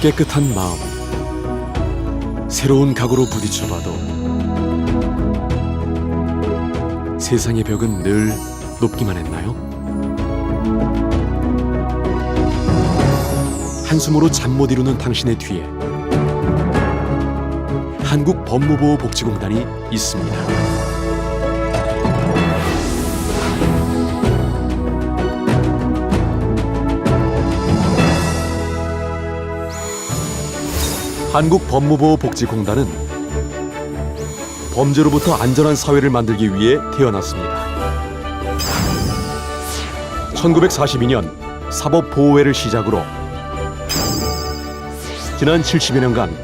깨끗한 마음 새로운 각오로 부딪혀봐도 세상의 벽은 늘 높기만 했나요? 한숨으로 잠 못 이루는 당신의 뒤에 한국 법무보호복지공단이 있습니다. 한국 법무보호복지공단은 범죄로부터 안전한 사회를 만들기 위해 태어났습니다. 1942년 사법보호회를 시작으로 지난 70여 년간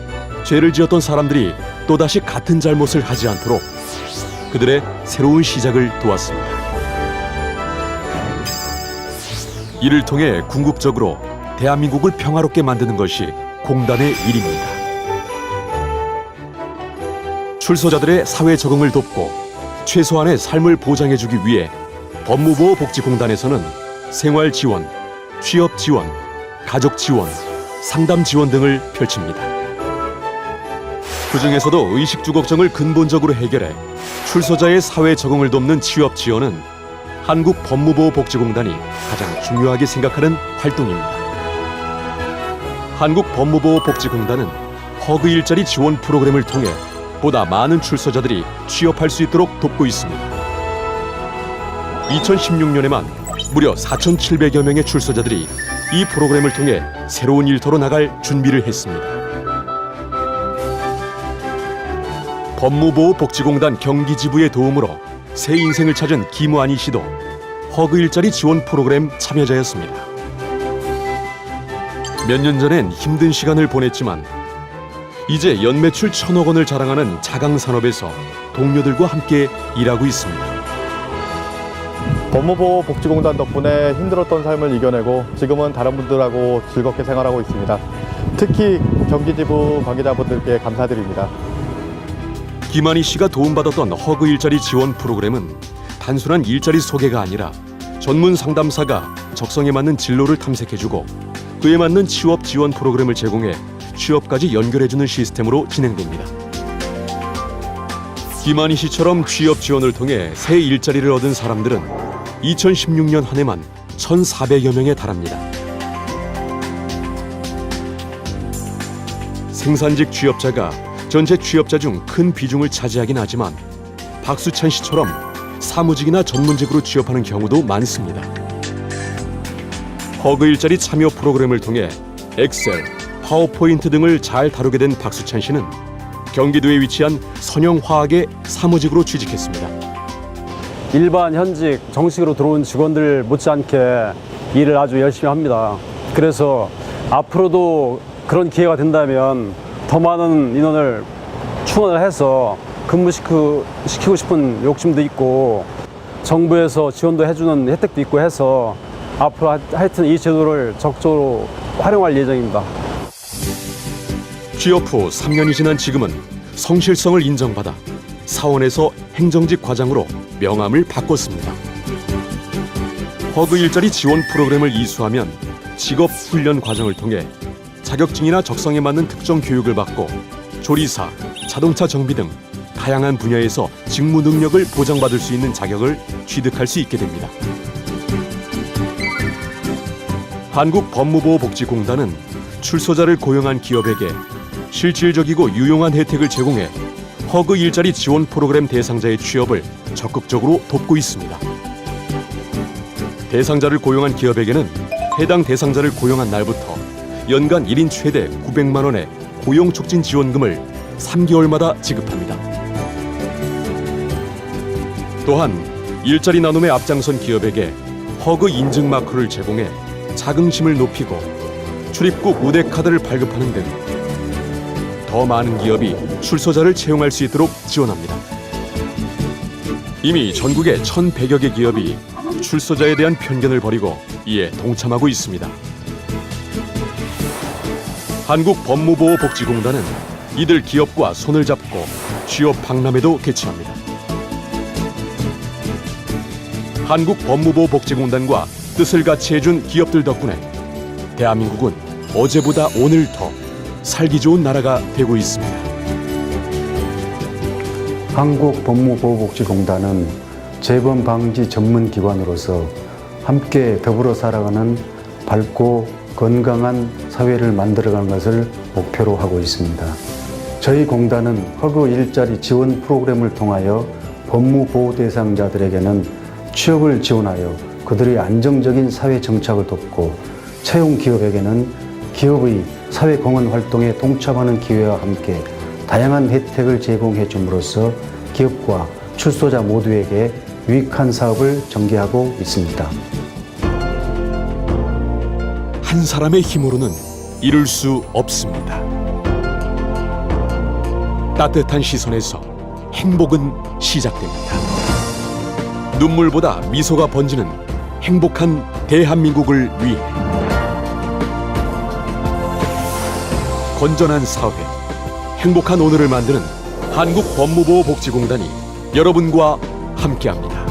죄를 지었던 사람들이 또다시 같은 잘못을 하지 않도록 그들의 새로운 시작을 도왔습니다. 이를 통해 궁극적으로 대한민국을 평화롭게 만드는 것이 공단의 일입니다. 출소자들의 사회 적응을 돕고 최소한의 삶을 보장해주기 위해 법무보호복지공단에서는 생활 지원, 취업 지원, 가족 지원, 상담 지원 등을 펼칩니다. 그 중에서도 의식주 걱정을 근본적으로 해결해 출소자의 사회 적응을 돕는 취업 지원은 한국 법무보호복지공단이 가장 중요하게 생각하는 활동입니다. 한국 법무보호복지공단은 허그 일자리 지원 프로그램을 통해 보다 많은 출소자들이 취업할 수 있도록 돕고 있습니다. 2016년에만 무려 4,700여 명의 출소자들이 이 프로그램을 통해 새로운 일터로 나갈 준비를 했습니다. 법무보호복지공단 경기지부의 도움으로 새 인생을 찾은 김완희 씨도 허그 일자리 지원 프로그램 참여자였습니다. 몇 년 전엔 힘든 시간을 보냈지만 이제 연매출 천억 원을 자랑하는 자강 산업에서 동료들과 함께 일하고 있습니다. 법무부 복지공단 덕분에 힘들었던 삶을 이겨내고 지금은 다른 분들하고 즐겁게 생활하고 있습니다. 특히 경기지부 관계자분들께 감사드립니다. 김한희 씨가 도움받았던 허그 일자리 지원 프로그램은 단순한 일자리 소개가 아니라 전문 상담사가 적성에 맞는 진로를 탐색해주고 그에 맞는 취업 지원 프로그램을 제공해 취업까지 연결해주는 시스템으로 진행됩니다. 김한희 씨처럼 취업 지원을 통해 새 일자리를 얻은 사람들은 2016년 한 해만 1,400여 명에 달합니다. 생산직 취업자가 전체 취업자 중 큰 비중을 차지하긴 하지만 박수찬 씨처럼 사무직이나 전문직으로 취업하는 경우도 많습니다. 허그 일자리 참여 프로그램을 통해 엑셀, 파워포인트 등을 잘 다루게 된 박수찬 씨는 경기도에 위치한 선영화학의 사무직으로 취직했습니다. 일반 현직 정식으로 들어온 직원들 못지않게 일을 아주 열심히 합니다. 그래서 앞으로도 그런 기회가 된다면 더 많은 인원을 충원을 해서 근무시키고 시키고 싶은 욕심도 있고 정부에서 지원도 해주는 혜택도 있고 해서 앞으로 하- 하여튼 이 제도를 적극적으로 활용할 예정입니다. 취업 후 3년이 지난 지금은 성실성을 인정받아 사원에서 행정직 과장으로 명함을 바꿨습니다. 허그 일자리 지원 프로그램을 이수하면 직업 훈련 과정을 통해 자격증이나 적성에 맞는 특정 교육을 받고 조리사, 자동차 정비 등 다양한 분야에서 직무 능력을 보장받을 수 있는 자격을 취득할 수 있게 됩니다. 한국 법무보호복지공단은 출소자를 고용한 기업에게 실질적이고 유용한 혜택을 제공해 허그 일자리 지원 프로그램 대상자의 취업을 적극적으로 돕고 있습니다. 대상자를 고용한 기업에게는 해당 대상자를 고용한 날부터 연간 1인 최대 900만 원의 고용 촉진 지원금을 3개월마다 지급합니다. 또한 일자리 나눔에 앞장선 기업에게 허그 인증 마크를 제공해 자긍심을 높이고 출입국 우대 카드를 발급하는 등 더 많은 기업이 출소자를 채용할 수 있도록 지원합니다. 이미 전국의 1,100여 개 기업이 출소자에 대한 편견을 버리고 이에 동참하고 있습니다. 한국 법무보호복지공단은 이들 기업과 손을 잡고 취업 박람회도 개최합니다. 한국 법무보호복지공단과 뜻을 같이 해준 기업들 덕분에 대한민국은 어제보다 오늘 더 살기 좋은 나라가 되고 있습니다. 한국법무보호복지공단은 재범 방지 전문 기관으로서 함께 더불어 살아가는 밝고 건강한 사회를 만들어가는 것을 목표로 하고 있습니다. 저희 공단은 허그 일자리 지원 프로그램을 통하여 법무보호 대상자들에게는 취업을 지원하여 그들의 안정적인 사회 정착을 돕고 채용 기업에게는 기업의 사회 공헌 활동에 동참하는 기회와 함께 다양한 혜택을 제공해 줌으로써 기업과 출소자 모두에게 유익한 사업을 전개하고 있습니다. 한 사람의 힘으로는 이룰 수 없습니다. 따뜻한 시선에서 행복은 시작됩니다. 눈물보다 미소가 번지는 행복한 대한민국을 위해 건전한 사회, 행복한 오늘을 만드는 한국법무보호복지공단이 여러분과 함께합니다.